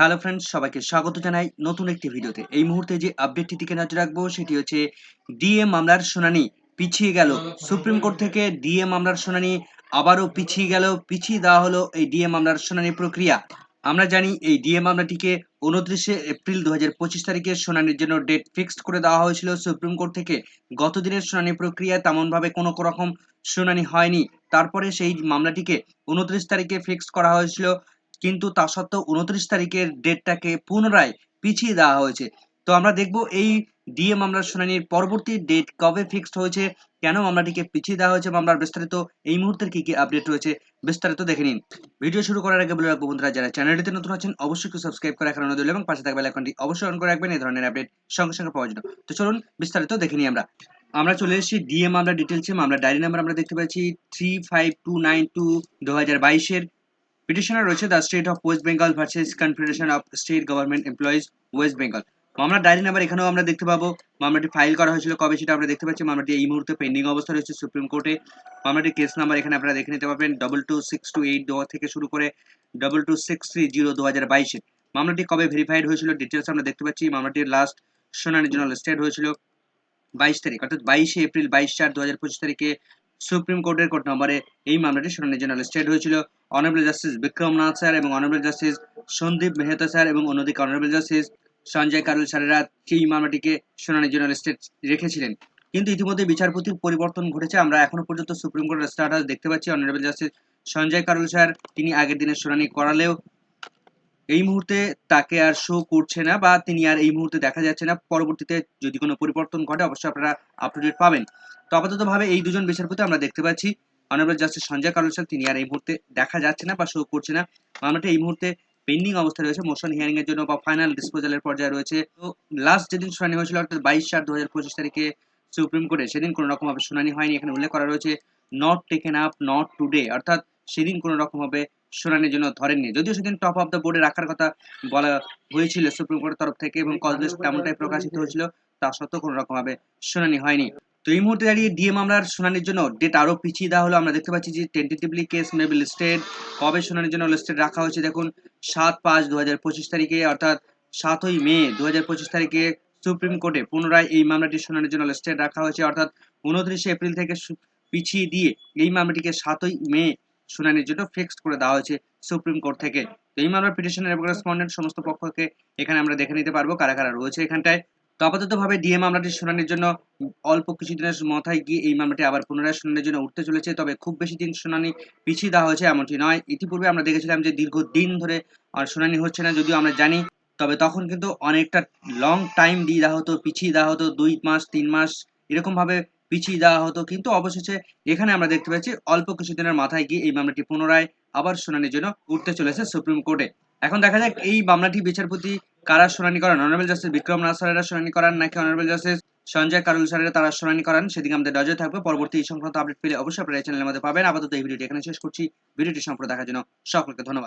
Hello friends সবাইকে স্বাগত জানাই নতুন একটি ভিডিওতে। এই মুহূর্তে যে আপডেটটি দিকে নজর রাখব, সেটি হচ্ছে ডিএ মামলার শুনানি পিছিয়ে গেল। সুপ্রিম কোর্ট থেকে ডিএ মামলার শুনানি আবারও পিছিয়ে গেল। পিছিয়ে দেওয়া হলো এই ডিএ মামলার শুনানি প্রক্রিয়া। আমরা জানি এই ডিএ মামলাটিকে উনত্রিশে এপ্রিল দু হাজার পঁচিশ তারিখে শুনানির জন্য ডেট ফিক্সড করে দেওয়া হয়েছিল। সুপ্রিম কোর্ট থেকে গত দিনের শুনানি প্রক্রিয়া তেমনভাবে কোনো রকম শুনানি হয়নি। তারপরে সেই মামলাটিকে উনত্রিশ তারিখে ফিক্সড করা হয়েছিল। কিন্তু তা সত্ত্বেও উনত্রিশ তারিখের ডেটটাকে পুনরায় পিছিয়ে দেওয়া হয়েছে। তো আমরা দেখব এই ডিএ মামলার শুনানির পরবর্তী ডেট কবে ফিক্সড হয়েছে, কেন মামলাটিকে পিছিয়ে দেওয়া হয়েছে, মামলার বিস্তারিত এই মুহূর্তের কি কি আপডেট রয়েছে বিস্তারিত দেখে নিন। ভিডিও শুরু করার আগে বলে রাখব বন্ধুরা, যারা চ্যানেলটিতে নতুন আছেন, অবশ্যই একটু সাবস্ক্রাইব করে রাখার অনুরোধ এবং পাশে থাকা বেল আইকনটি অবশ্যই অন করে রাখবেন, এই ধরনের আপডেট সঙ্গে সঙ্গে পাওয়ার জন্য। তো চলুন বিস্তারিত দেখে নিই আমরা। আমরা চলে এসেছি ডিএ মামলা ডিটেলসে মামলা ডায়েরি নাম্বার আমরা দেখতে পাচ্ছি three five two nine two দু হাজার বাইশের। পিটিশনার রয়েছে the state of West Bengal versus confederation of state government employees West Bengal মামলার ডায়েরি নাম্বার এখানেও আমরা দেখতে পাবো। মামলাটি ফাইল করা হয়েছিল কবে সেটা আমরা দেখতে পাচ্ছি। মামলাটি এই মুহূর্তে পেন্ডিং অবস্থা রয়েছে সুপ্রিম কোর্টে মামলাটির কেস নাম্বার এখানে আপনারা দেখে নিতে পারবেন double two six two eight থেকে শুরু করে double two six three zero দু হাজার বাইশে মামলাটি কবে ভেরিফাইড হয়েছিল ডিটেলস আমরা দেখতে পাচ্ছি। মামলাটির লাস্ট শুনানির জন্য স্টেট হয়েছিল বাইশ তারিখ, অর্থাৎ বাইশে এপ্রিল বাইশ চার দু হাজার পঁচিশ তারিখে সুপ্রিম কোর্টের কোর্ট নম্বরে এই মামলাটি শুনানির জন্য স্টেট হয়েছিল। Honourable justice Vikram Nath sir এবং honourable justice Sandeep Mehta sir এবং অন্যদিকে অনারেবল জাস্টিস সঞ্জয় কারুল স্যারেরা সেই মামলাটিকে শুনানির জন্য স্টেট রেখেছিলেন। কিন্তু ইতিমধ্যে বিচারপতির পরিবর্তন ঘটেছে। আমরা এখনও পর্যন্ত সুপ্রিম কোর্টের স্ট্যাটাস দেখতে পাচ্ছি। Honourable justice Sanjay Karol sir, তিনি আগের দিনের শুনানি করালেও এই মুহূর্তে তাকে আর শো করছে না বা তিনি আর এই মুহূর্তে দেখা যাচ্ছে না। পরবর্তীতে যদি কোনো পরিবর্তন ঘটে, অবশ্যই আপনারা আপ টু ডেট পাবেন। তো আপাতত ভাবে এই দুজন বিচারপতি আমরা দেখতে পাচ্ছি। Honourable justice Sanjay Karol sir, তিনি আর এই মুহূর্তে দেখা যাচ্ছে না বা শো করছে না। মামলাটি এই মুহূর্তে পেন্ডিং অবস্থা রয়েছে মোশন হিয়ারিং এর জন্য বা ফাইনাল ডিসপোজালের পর্যায়ে রয়েছে। তো লাস্ট যেদিন শুনানি হয়েছিল, অর্থাৎ বাইশ চার দু তারিখে সুপ্রিম কোর্টে, সেদিন কোনো রকম ভাবে শুনানি হয়নি। এখানে উল্লেখ করা রয়েছে not taken up not today অর্থাৎ সেদিন কোনো রকম ভাবে শুনানির জন্য ধরেননি। যদিও সেদিন টপ অফ দ্য বোর্ডে রাখার কথা বলা হয়েছিল সুপ্রিম কোর্টের তরফ থেকে এবং লিস্ট তেমনটাই প্রকাশিত হয়েছিল তা সত্ত্বেও কোনো রকম ভাবে শুনানি হয়নি। তো এই মুহূর্তে দাঁড়িয়ে ডিএ মামলার শুনানির জন্য ডেট আরও পিছিয়ে দেওয়া হলো। আমরা দেখতে পাচ্ছি যে টেন্টেটিভলি কেস মেবি লিস্টেড কবে শুনানির জন্য লিস্টেড রাখা হয়েছে দেখুন সাত পাঁচ দু হাজার পঁচিশ তারিখে অর্থাৎ সাতই মে দু হাজার পঁচিশ তারিখে সুপ্রিম কোর্টে পুনরায় এই মামলাটি শুনানির জন্য লিস্টেড রাখা হয়েছে। অর্থাৎ উনত্রিশে এপ্রিল থেকে পিছিয়ে দিয়ে এই মামলাটিকে সাতই মে শুনানির জন্য ফিক্সড করে দেওয়া হয়েছে সুপ্রিম কোর্ট থেকে। তো এই মামলার পিটিশনের রেসপন্ডেন্ট সমস্ত পক্ষকে এখানে আমরা দেখে নিতে পারব, কারা কারা রয়েছে এখানটায়। তো আপাতত ভাবে ডিএ মামলাটি শুনানির জন্য অল্প কিছুদিনের মাথায় গিয়ে এই মামলাটি আবার পুনরায় শুনানির জন্য উঠতে চলেছে, তবে খুব বেশি দিন শুনানি পিছিয়ে দেওয়া হয়েছে এমনটি নয়। ইতিপূর্বে আমরা দেখেছিলাম যে দীর্ঘদিন ধরে শুনানি হচ্ছে না যদিও আমরা জানি, তবে তখন কিন্তু অনেকটা লং টাইম দিয়ে দেওয়া হতো, পিছিয়ে দেওয়া হতো, দুই মাস, তিন মাস এরকম ভাবে পিছিয়ে দেওয়া হতো। কিন্তু অবশেষে এখানে আমরা দেখতে পাচ্ছি অল্প কিছুদিনের মাথায় গিয়ে এই মামলাটি পুনরায় আবার শুনানির জন্য উঠতে চলেছে সুপ্রিম কোর্টে। এখন দেখা যাক এই মামলাটি বিচারপতি কারা শুনানি করান? অনারেবল জাস্টিস বিক্রম নাথ স্যারেরা শুনানি করান নাকি অনারেবল জাস্টিস সঞ্জয় কারুল স্যারেরা তারা শুনানি করান? সেদিকে আমাদের নজর থাকবে। পরবর্তী সংক্রান্ত আপডেট পেলে অবশ্যই আপনারা চ্যানেলের মধ্যে পাবেন। আপাতত এই ভিডিওটি এখানে শেষ করছি। ভিডিওটি সম্পর্কে দেখার জন্য সকলকে ধন্যবাদ।